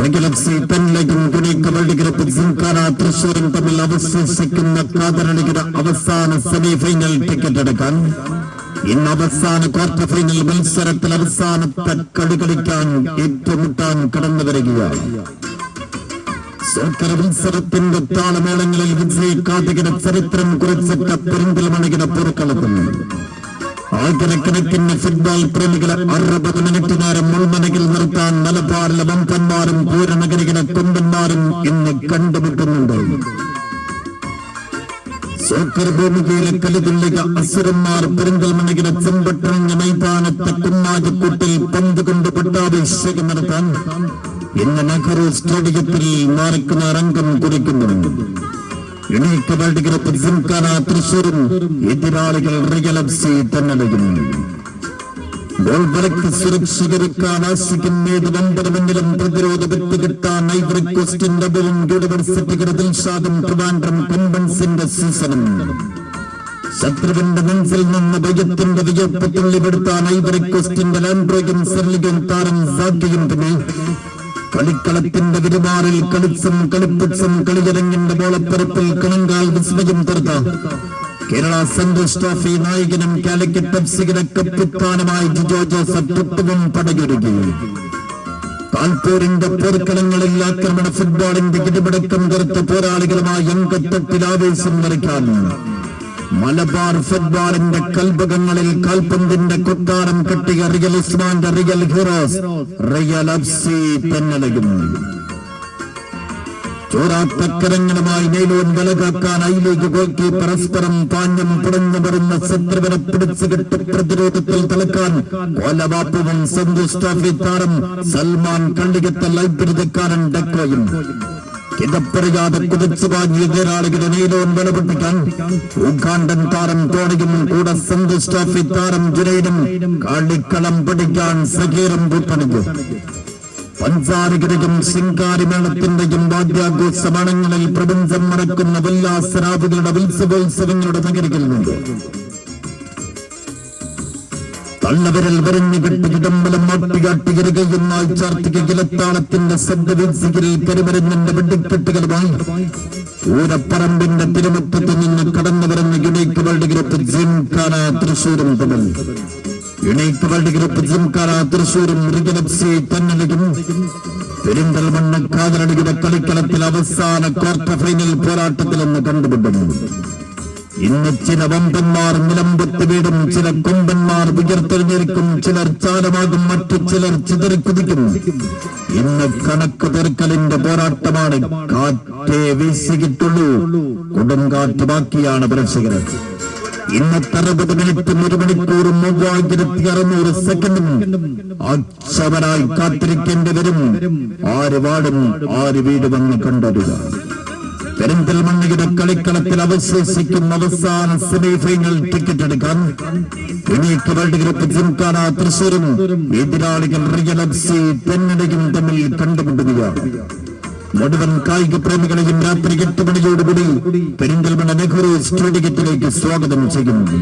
റെഗുലഫ്സി പെൻലൈറ്റും കുണിക്ക് വെള്ളിഗ്രപ്പ് ജിംഖാന തൃശൂരും തമ്മിൽ അവശേഷിക്കുന്ന കാതരണിക്കുന്ന അവസാന സെമി ഫൈനൽ ടിക്കറ്റ് എടുക്കാൻ ഇന്ന് അവസാന ക്വാർട്ടർ ഫൈനൽ മത്സരത്തിൽ അവസാനത്തെ കളി കളിക്കാൻ ഏറ്റുമുട്ടാൻ കടന്നു വരികയാണ് സോക്കർ മത്സരത്തിന്റെ താളമേളങ്ങളിൽ വിജയിക്കാതികിന ചരിത്രം കുറിച്ചിട്ട പെരിന്തൽമണികിന പോർക്കളത്തിൽ ആയിരക്കണക്കിന് ഫുട്ബോൾ പ്രേമികളെ അറുപത് മിനിറ്റ് നേരം മുൾമനകിൽ നിർത്താൻ മലബാറിലെ വമ്പന്മാരും പൂരനഗരികളെ കൊമ്പന്മാരും ഇന്ന് കണ്ടുമുട്ടുന്നുണ്ട്. സോക്കർ ഭൂമികയിലെ കലിതുള്ളിക അസുരന്മാർ പെരിന്തൽമണ്ണകിലെ ചെമ്പട്ടണിഞ്ഞ മൈതാനത്തെ കുമ്മാജക്കൂട്ടിൽ പന്ത് കൊണ്ട് പട്ടാഭിഷേകം നടത്താൻ ഇന്ന് നെഹ്റു സ്റ്റേഡിയത്തിൽ നടക്കുന്ന രംഗം കുറിക്കുന്നുണ്ട്. ഗ്രൂപ്പ് ജിംഖാന തൃശൂരും എതിരാളികൾ റിയൽ എഫ് സി തന്നടയും പ്രതിരോധ വിത്ത് കിട്ടാൻ ഐവറി കോസ്റ്റിന്റെ ബിലും യൂണിവേഴ്സിറ്റിയുടെ ദിൽഷാദും ട്രിവാൻഡ്രം സീസണും. ശത്രുവിന്റെ നെഞ്ചിൽ നിന്ന് ഭയത്തിന്റെ വിയപ്പ് തുള്ളിപ്പെടുത്താൻ ഐവറി കോസ്റ്റിന്റെ ലാൻഡ്രോയും സെർലിഗൻ താരം സാധ്യയും പിന്നെ കളിക്കളത്തിന്റെ വിരുമാറിൽ കളിച്ചും കളിപ്പിച്ചും കളിയരങ്ങിന്റെ ബോളപ്പരപ്പിൽ കണങ്കാൽ വിസ്മയം തീർത്ത. കേരള സെൻട്രൽ ട്രോഫി നായകനും കാലിക്കറ്റ് എഫ്സിയുടെ കപ്പിത്താനുമായി ജിജോ ജോസഫ് പുട്ടുവും പടയൊരുകി കാൽപൂരിന്റെ പോർക്കളങ്ങളിൽ ആക്രമണ ഫുട്ബോളിന്റെ കിടിപിടക്കം തീർത്ത പോരാളികളുമായി അങ്കത്തട്ടിൽ ആവേശം നിറയ്ക്കാൻ. മലബാർ ഫുട്ബോളിന്റെ കൽപകങ്ങളിൽ കാൽപന്തിന്റെ കൊട്ടാരം കെട്ടിയ റിയൽ ഉസ്മാന്റെ റിയൽ ഹീറോസ് റിയൽ എഫ്സി തെന്നലയും ചോരാത്തക്കരങ്ങളുമായി നെയ്ലോൻ വിലകാക്കാൻ ഐലേക്ക് പോക്കി പരസ്പരം പാഞ്ഞം പുടഞ്ഞു വരുന്ന ശത്രുവിനെ പിടിച്ചുകെട്ട് പ്രതിരോധത്തിൽ തിളക്കാൻ കൊലവാപ്പുവും സന്തോഷ് താരം സൽമാൻ കള്ളികത്തെ ലൈബ്രറിക്കാരൻ ഡെക്കോയും. കിതപ്പറിയാതെ കുതിച്ചു വാങ്ങിയ എതിരാളികളെ നെയ്ലോൻ വിലപൊട്ടിക്കാൻ ഉഗാണ്ടൻ താരം തോണിയും കൂടെ സന്തോഷ് ട്രോഫി താരം ജുനൈനും കളിക്കളം പിടിക്കാൻ സഹീറും കൂട്ടണിഞ്ഞു പഞ്ചാരികതയും ശിങ്കാരിമേളത്തിന്റെയും വാദ്യാഘോഷമണങ്ങളിൽ പ്രപഞ്ചം മറക്കുന്ന ഉല്ലാസരാവുകളുടെ ഉത്സവോത്സവങ്ങളുടെ നഗരികളുണ്ട് തള്ളവിരൽ വരഞ്ഞു കെട്ടി ഇടമ്പലം മാട്ടികാട്ടികരികയുമായി ചാർത്തിക കിലത്താളത്തിന്റെ ശബ്ദവീഴ്ചയിൽ വെട്ടിക്കെട്ടുകൾ വാങ്ങി. ഊരപ്പറമ്പിന്റെ തിരുമുറ്റത്ത് നിന്ന് കടന്നു വരുന്ന യുണൈക്ക് വേൾഡ് ഗ്രൂപ്പ് ജിംഖാന തൃശൂരും തമ്മിൽ. യുണൈക്ക് വേൾഡ് ഗ്രൂപ്പ് ജിംഖാന തൃശൂരും റിഗലപ്സി തന്നലയും പെരിന്തൽമണ്ണ കാതലടിയുടെ കളിക്കളത്തിൽ അവസാന ക്വാർട്ടർ ഫൈനൽ പോരാട്ടത്തിൽ ഒന്ന് കണ്ടുപിടുന്നു ഇന്ന് ചില വമ്പന്മാർ നിലമ്പത്ത് വീടും ചില കൊമ്പന്മാർ ഉയർത്തെഴുന്നേൽക്കും ചിലർ ചാലമാകും മറ്റു ചിലർ ചിതറിക്കുതിക്കും. ഇന്ന് കണക്ക് തീർക്കലിന്റെ പോരാട്ടമാണ്. കാറ്റേ വീശിയിട്ടുള്ളൂ. കൊടുങ്കാറ്റ് ബാക്കിയാണ് പ്രേക്ഷകർ ഇന്നത്തെ അറുപത് മിനിറ്റും ഒരു മണിക്കൂറും മൂവായിരത്തി അറുന്നൂറ് സെക്കൻഡും അക്ഷമരായി കാത്തിരിക്കേണ്ടി വരും. ആര് വാടും ആര് വീടുമെന്ന് കണ്ടറിയുക. പെരിന്തൽമണ്ണയുടെ കളിക്കളത്തിൽ അവശേഷിക്കുന്ന അവസാന സെമി ഫൈനൽ ടിക്കറ്റ് എടുക്കാൻ യുണീക്ക് വേൾഡ് ഗ്രൂപ്പ് ജിംഖാന തൃശൂരും എതിരാളികൾ റിയൽ എഫ് സി തെന്നടയും തമ്മിൽ കണ്ടുമുട്ടുകയാണ്. മുഴുവൻ കായിക പ്രേമികളെയും രാത്രി എട്ട് മണിയോടുകൂടി പെരിന്തൽമണ്ണ നെഹ്റു സ്റ്റേഡിയത്തിലേക്ക് സ്വാഗതം ചെയ്യുന്നു.